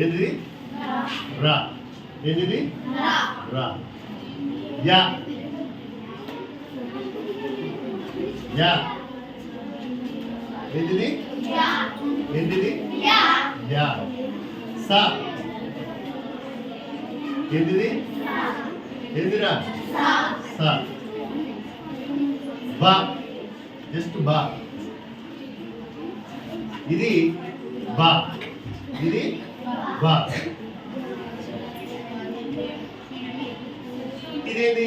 ఏంటిది? రా. ఏంటిది? రా. యా. యా. ఏంటిది? ఏంటిది? యా. సా. ఏంటిది? ఏంటిరా సా. బా జస్ట్ బా ఇది బా. ఇది బా. ఇదేంటి?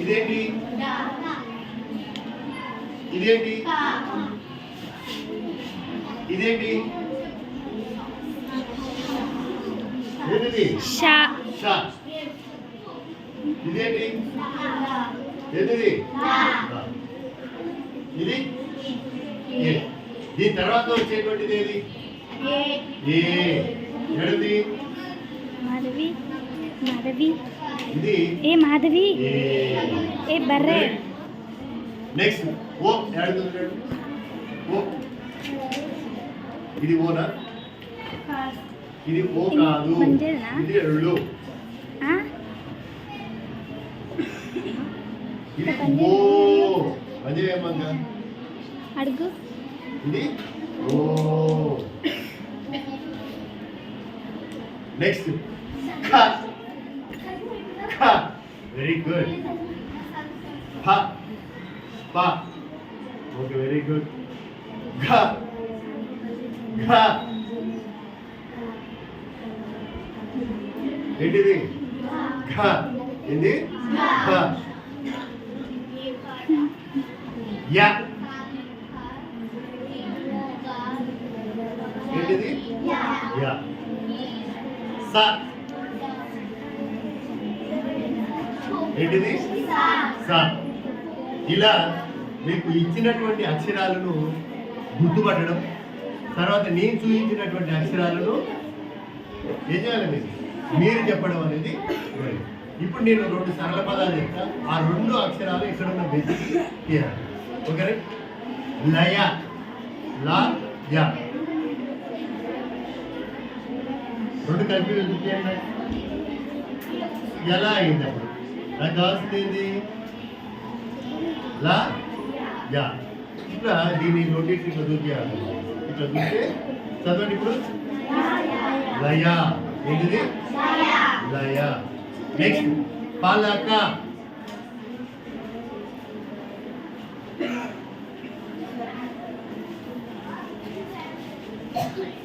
ఇదేంటి? ఇదేంటి? ఇదేంటి? ఏంటిది? ఇదేంటి? ఏంటిది. ఇది? ఏ? దీని తర్వాత వచ్చేటువంటిది ఏది? ఏ. మాధవి. మాధవి. ఇది? ఏ మాధవి? ఏ. ఏ బర్రె? నెక్స్ట్ ఓ ఓ. ఇది ఓనా? ఇది ఓ కాదు? ఇది రెండు? ఇది ఓ. మంచిదేమంగా అడుగు. నెక్స్ట్ వెరీ గుడ్ ఫ ప ఓకే వెరీ గుడ్ ఘ ఘ ఏంటిది ఘ ఏంది ఘ యా ఏంటిది యా. స ఏంటిది? ఇలా మీకు ఇచ్చినటువంటి అక్షరాలను గుర్తుపట్టడం తర్వాత నేను చూపించినటువంటి అక్షరాలను ఏం చేయాలి మీరు? మీరు చెప్పడం అనేది ఇప్పుడు నేను రెండు సరళ పదాలు చెప్తా. ఆ రెండు అక్షరాలు ఇక్కడ ఉన్న వెతికి తీయాలి ఓకే లయ. లా యా. రెండు కలిపి ఎలా అయింది అప్పుడు? నాకు కావాల్సింది ఏంది? లా? యా. ఇట్లా దీన్ని రెండింటి ఇట్లా దూకేయాలి ఇట్లా దూకే. చదవండి ఇప్పుడు. లయా. ఏంటిది? లయా. నెక్స్ట్ పాలక.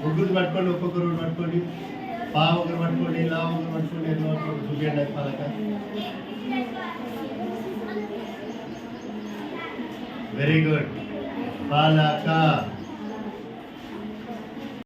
ముగ్గురు పట్టుకోండి ఒక్కొక్కరు పట్టుకోండి. బాగా ఒకరు పట్టుకోండి ఇలా ఒకరు పట్టుకోండి ఏదో ఒకరు చూపించండి అది పలక. వెరీ గుడ్ పాలక.